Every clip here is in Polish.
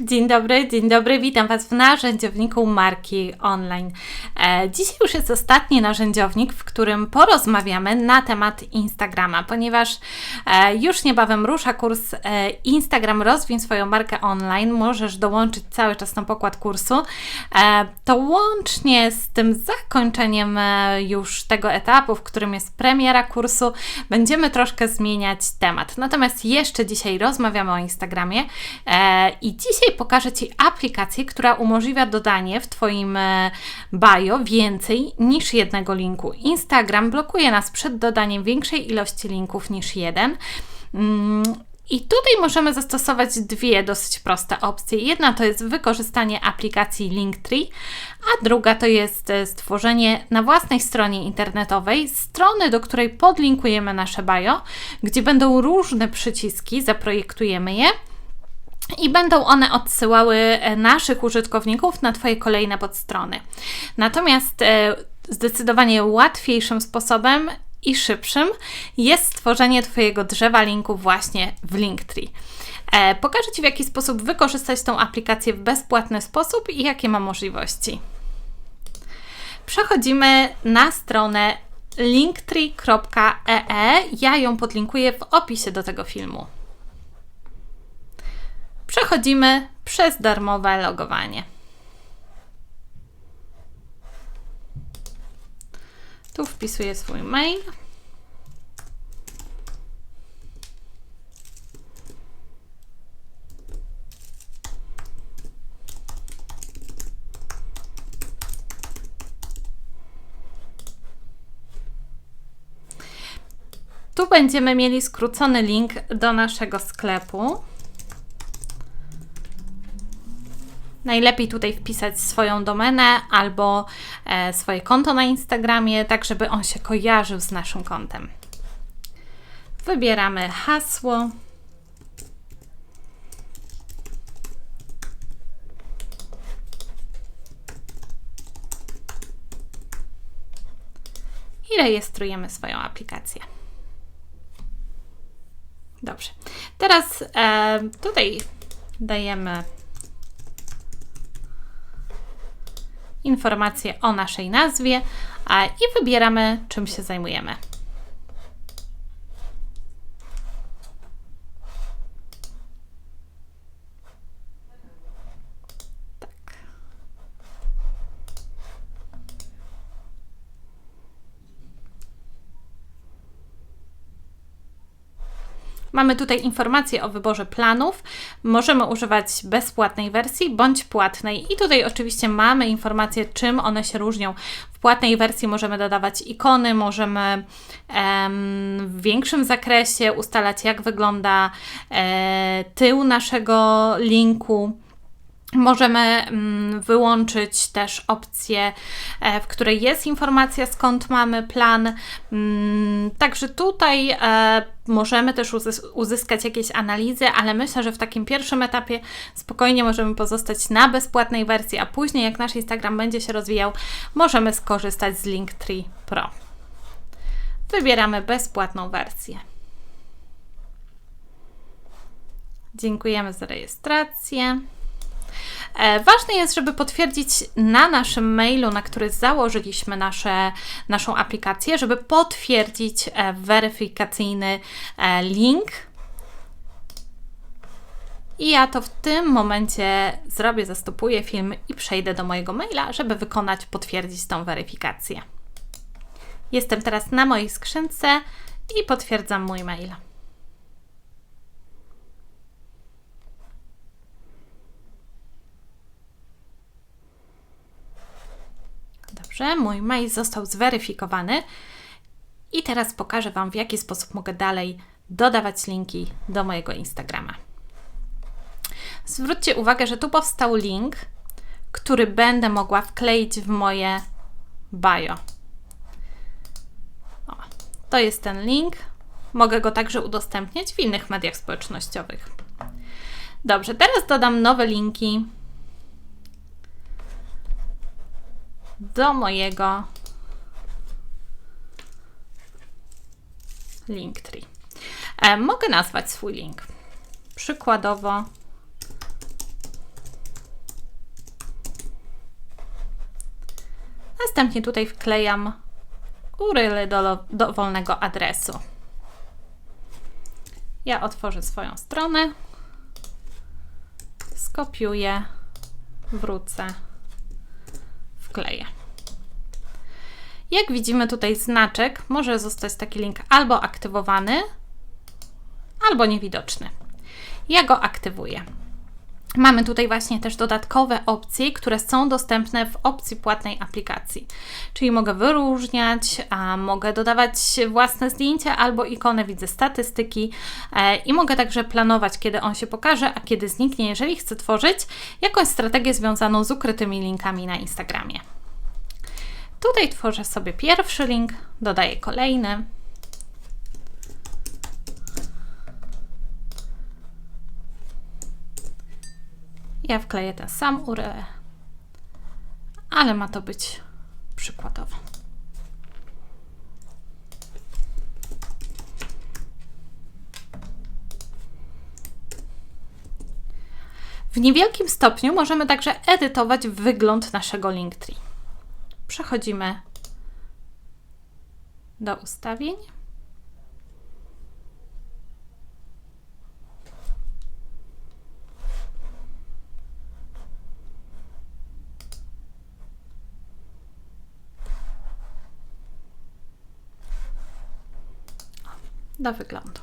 Dzień dobry, dzień dobry, witam Was w narzędziowniku marki online. E, dzisiaj już jest ostatni narzędziownik, w którym porozmawiamy na temat Instagrama, ponieważ e, już niebawem rusza kurs e, Instagram Rozwin swoją markę online. Możesz dołączyć cały czas na pokład kursu. To łącznie z tym zakończeniem już tego etapu, w którym jest premiera kursu, będziemy troszkę zmieniać temat. Natomiast jeszcze dzisiaj rozmawiamy o Instagramie i dzisiaj Dzisiaj pokażę Ci aplikację, która umożliwia dodanie w Twoim e, bio więcej niż jednego linku. Instagram blokuje nas przed dodaniem większej ilości linków niż jeden. Mm, I tutaj możemy zastosować dwie dosyć proste opcje. Jedna to jest wykorzystanie aplikacji Linktree, a druga to jest e, stworzenie na własnej stronie internetowej strony, do której podlinkujemy nasze bio, gdzie będą różne przyciski, zaprojektujemy je i będą one odsyłały e, naszych użytkowników na Twoje kolejne podstrony. Natomiast e, zdecydowanie łatwiejszym sposobem i szybszym jest stworzenie Twojego drzewa linków właśnie w Linktree. E, pokażę Ci, w jaki sposób wykorzystać tą aplikację w bezpłatny sposób i jakie ma możliwości. Przechodzimy na stronę linktree.ee. Ja ją podlinkuję w opisie do tego filmu przechodzimy przez darmowe logowanie. Tu wpisuję swój mail. Tu będziemy mieli skrócony link do naszego sklepu. Najlepiej tutaj wpisać swoją domenę albo e, swoje konto na Instagramie, tak żeby on się kojarzył z naszym kontem. Wybieramy hasło. I rejestrujemy swoją aplikację. Dobrze. Teraz e, tutaj dajemy informacje o naszej nazwie i wybieramy, czym się zajmujemy. Mamy tutaj informacje o wyborze planów. Możemy używać bezpłatnej wersji bądź płatnej. I tutaj oczywiście mamy informacje, czym one się różnią. W płatnej wersji możemy dodawać ikony, możemy em, w większym zakresie ustalać, jak wygląda e, tył naszego linku. Możemy mm, wyłączyć też opcję, e, w której jest informacja, skąd mamy plan. Mm, także tutaj e, możemy też uzyskać jakieś analizy, ale myślę, że w takim pierwszym etapie spokojnie możemy pozostać na bezpłatnej wersji, a później, jak nasz Instagram będzie się rozwijał, możemy skorzystać z Linktree Pro. Wybieramy bezpłatną wersję. Dziękujemy za rejestrację. E, ważne jest, żeby potwierdzić na naszym mailu, na który założyliśmy nasze, naszą aplikację, żeby potwierdzić e, weryfikacyjny e, link. I ja to w tym momencie zrobię, zastopuję film i przejdę do mojego maila, żeby wykonać, potwierdzić tą weryfikację. Jestem teraz na mojej skrzynce i potwierdzam mój mail. Dobrze, mój mail został zweryfikowany i teraz pokażę Wam, w jaki sposób mogę dalej dodawać linki do mojego Instagrama. Zwróćcie uwagę, że tu powstał link, który będę mogła wkleić w moje bio. O, to jest ten link. Mogę go także udostępniać w innych mediach społecznościowych. Dobrze, teraz dodam nowe linki do mojego Linktree. E, mogę nazwać swój link. Przykładowo Następnie tutaj wklejam URL do dowolnego adresu. Ja otworzę swoją stronę, skopiuję, wrócę wkleję. Jak widzimy tutaj znaczek, może zostać taki link albo aktywowany, albo niewidoczny. Ja go aktywuję. Mamy tutaj właśnie też dodatkowe opcje, które są dostępne w opcji płatnej aplikacji. Czyli mogę wyróżniać, a mogę dodawać własne zdjęcia albo ikonę, widzę statystyki e, i mogę także planować, kiedy on się pokaże, a kiedy zniknie, jeżeli chcę tworzyć jakąś strategię związaną z ukrytymi linkami na Instagramie. Tutaj tworzę sobie pierwszy link, dodaję kolejny. Ja wkleję ten sam URL, ale ma to być przykładowo. W niewielkim stopniu możemy także edytować wygląd naszego Linktree. Przechodzimy do ustawień. Do wyglądu.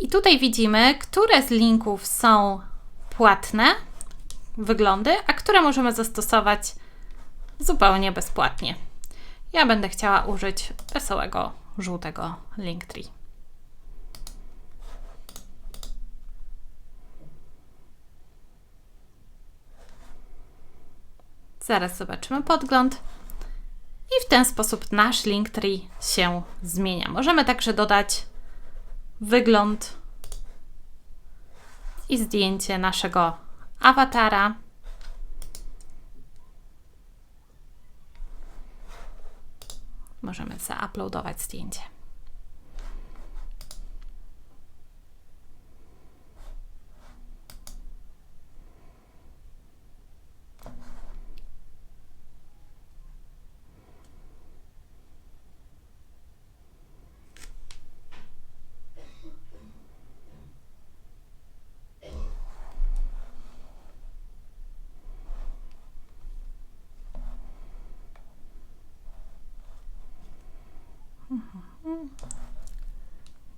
I tutaj widzimy, które z linków są płatne wyglądy, a które możemy zastosować zupełnie bezpłatnie. Ja będę chciała użyć wesołego żółtego Linktree. Zaraz zobaczymy podgląd. W ten sposób nasz Linktree się zmienia. Możemy także dodać wygląd i zdjęcie naszego awatara. Możemy zauploadować zdjęcie.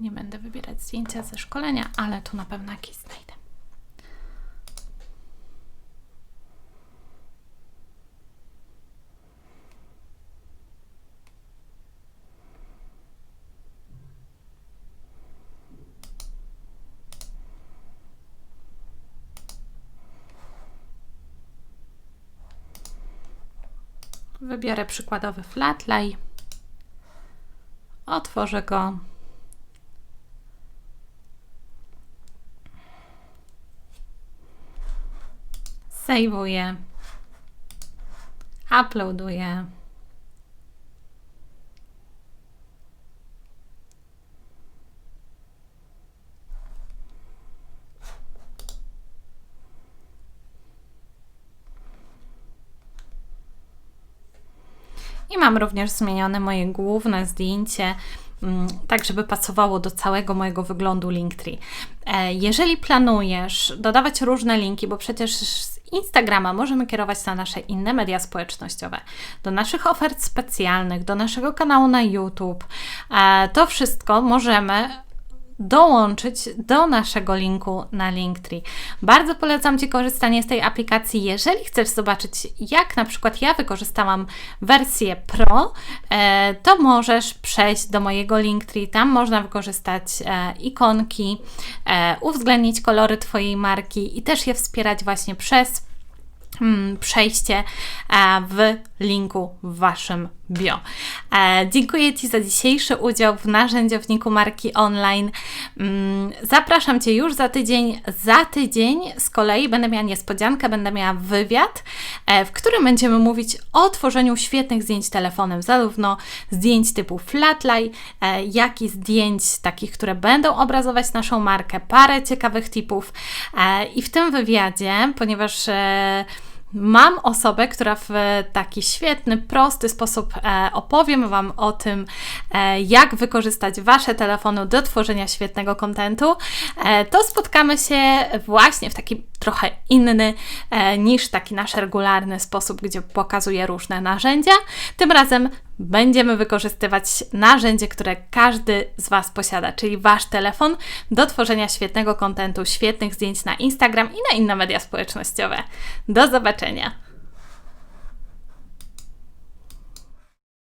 Nie będę wybierać zdjęcia ze szkolenia, ale tu na pewno jakieś znajdę. Wybiorę przykładowy flatlay. Otworzę go. Sejwuję. Uploaduję. I mam również zmienione moje główne zdjęcie, tak żeby pasowało do całego mojego wyglądu Linktree. E, jeżeli planujesz dodawać różne linki, bo przecież z Instagrama możemy kierować na nasze inne media społecznościowe, do naszych ofert specjalnych, do naszego kanału na YouTube, e, to wszystko możemy dołączyć do naszego linku na Linktree. Bardzo polecam Ci korzystanie z tej aplikacji, jeżeli chcesz zobaczyć, jak na przykład ja wykorzystałam wersję Pro, e, to możesz przejść do mojego Linktree, tam można wykorzystać e, ikonki, e, uwzględnić kolory Twojej marki i też je wspierać właśnie przez mm, przejście w linku w Waszym bio. E, dziękuję Ci za dzisiejszy udział w narzędziowniku marki online. Mm, zapraszam Cię już za tydzień. Za tydzień z kolei będę miała niespodziankę, będę miała wywiad, e, w którym będziemy mówić o tworzeniu świetnych zdjęć telefonem, zarówno zdjęć typu flatline, jak i zdjęć takich, które będą obrazować naszą markę, parę ciekawych tipów. E, I w tym wywiadzie, ponieważ Mam osobę, która w taki świetny, prosty sposób e, opowiem Wam o tym, e, jak wykorzystać Wasze telefony do tworzenia świetnego kontentu. E, to spotkamy się właśnie w taki trochę inny niż taki nasz regularny sposób, gdzie pokazuję różne narzędzia. Tym razem będziemy wykorzystywać narzędzie, które każdy z Was posiada, czyli Wasz telefon do tworzenia świetnego kontentu, świetnych zdjęć na Instagram i na inne media społecznościowe. Do zobaczenia!